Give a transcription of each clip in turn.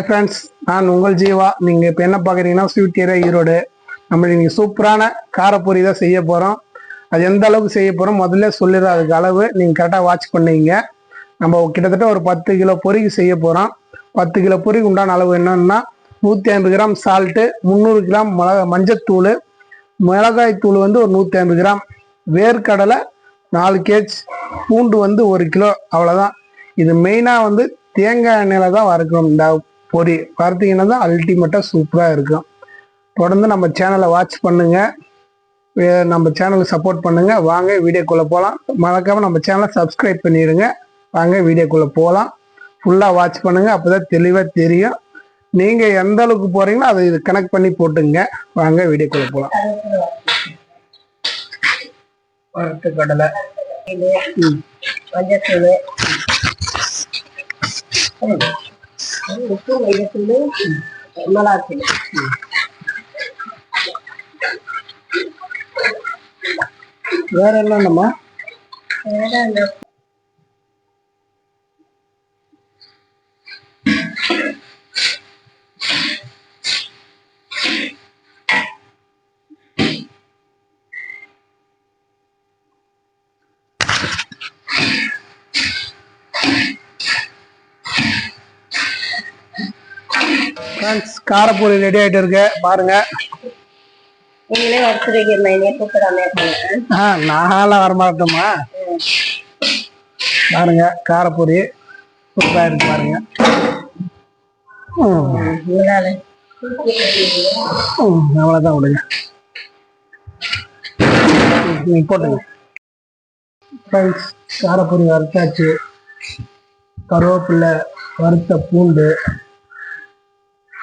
Friends நான் உங்கள் ஜீவா. நீங்கள் இப்போ என்ன பார்க்குறீங்கன்னா ஸ்வீட் ஏரியா ஈரோடு. நம்ம இன்னைக்கு சூப்பரான காரப்பொரி தான் செய்ய போகிறோம் அது எந்த அளவுக்கு செய்ய போகிறோம் முதல்ல சொல்லிடுறோம் அதுக்கு அளவு நீங்கள் கரெக்டாக வாட்ச் பண்ணுவீங்க நம்ம கிட்டத்தட்ட ஒரு பத்து கிலோ பொறிக்கு செய்ய போகிறோம் பத்து கிலோ பொரிக்கு உண்டான அளவு என்னன்னா நூற்றி ஐம்பது கிராம் சால்ட்டு முந்நூறு கிராம் மிளகா மஞ்சத்தூள். மிளகாய் தூள் வந்து ஒரு நூற்றி ஐம்பது கிராம். வேர்க்கடலை நாலு கேஜ். பூண்டு வந்து ஒரு கிலோ. அவ்வளோதான் இது மெயினாக வந்து தேங்காய் எண்ணெயில் தான் வறுக்கணும். இந்த பொரி வறுத்தீங்கன்னா தான் அல்டிமேட்டாக சூப்பராக இருக்கும். தொடர்ந்து நம்ம சேனலை வாட்ச் பண்ணுங்க. வே- நம்ம சேனலுக்கு சப்போர்ட் பண்ணுங்க. வாங்க வீடியோக்குள்ளே போகலாம் மறக்காம நம்ம சேனலை சப்ஸ்கிரைப் பண்ணிடுங்க வாங்க வீடியோக்குள்ளே போகலாம் ஃபுல்லாக வாட்ச் பண்ணுங்க. அப்போதான் தெளிவாக தெரியும். நீங்கள் எந்த அளவுக்கு போகிறீங்களோ அதை இது கனெக்ட் பண்ணி போட்டுங்க. வாங்க வீடியோக்குள்ளே போகலாம் வறுத்த கடலை மஞ்சத்தூள். உப்பு மஞ்சத்தூள் மிளகாத்தூள் வேற என்னம்மா? வேற ஃப்ரெண்ட்ஸ் காரப்பொரி ரெடி ஆகிட்டு இருக்கு. பாருங்க. நீங்களே வறுத்துருக்கீங்க ஆ நான்லாம் வரமாட்டோமா பாருங்க காரப்பொரி சூப்பராக இருக்கு பாருங்க. அவ்வளோதான் விடுங்க ம், நீங்க போட்டுங்க ஃப்ரெண்ட்ஸ் காரப்பொரி வறுத்தாச்சு. கருவேப்பிலை வறுத்த பூண்டு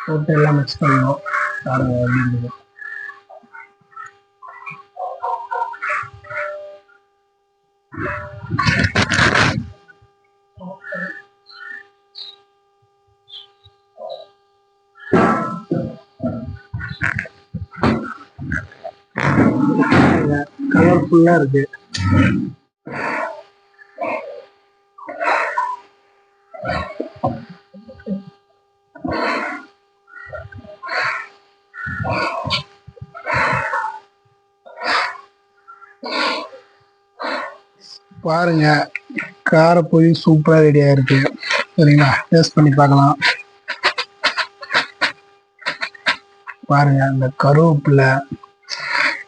本店ラムチ店の、あの、ビルドです。colorful are they? பாருங்க காரப்பொரி சூப்பரா ரெடி ஆயிருக்கு. சரிங்களா? டேஸ்ட் பண்ணி பார்க்கலாம். பாருங்க இந்த கருவேப்பில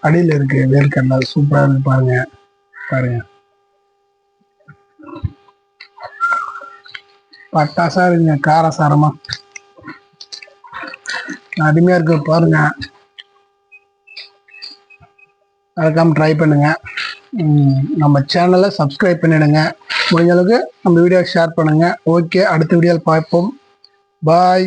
அடியில் இருக்கு வேர்க்கடலை சூப்பரா இருக்கு பாருங்க. பாருங்க. பட்டாசா இருக்குங்க காரசாரமா. அருமையா இருக்கு பாருங்க. மறக்காமல் ட்ரை பண்ணுங்கள் நம்ம சேனலை சப்ஸ்கிரைப் பண்ணிடுங்க. முடிஞ்ச அளவுக்கு நம்ம வீடியோ ஷேர் பண்ணுங்க. ஓகே அடுத்த வீடியோவில் பார்ப்போம். பாய்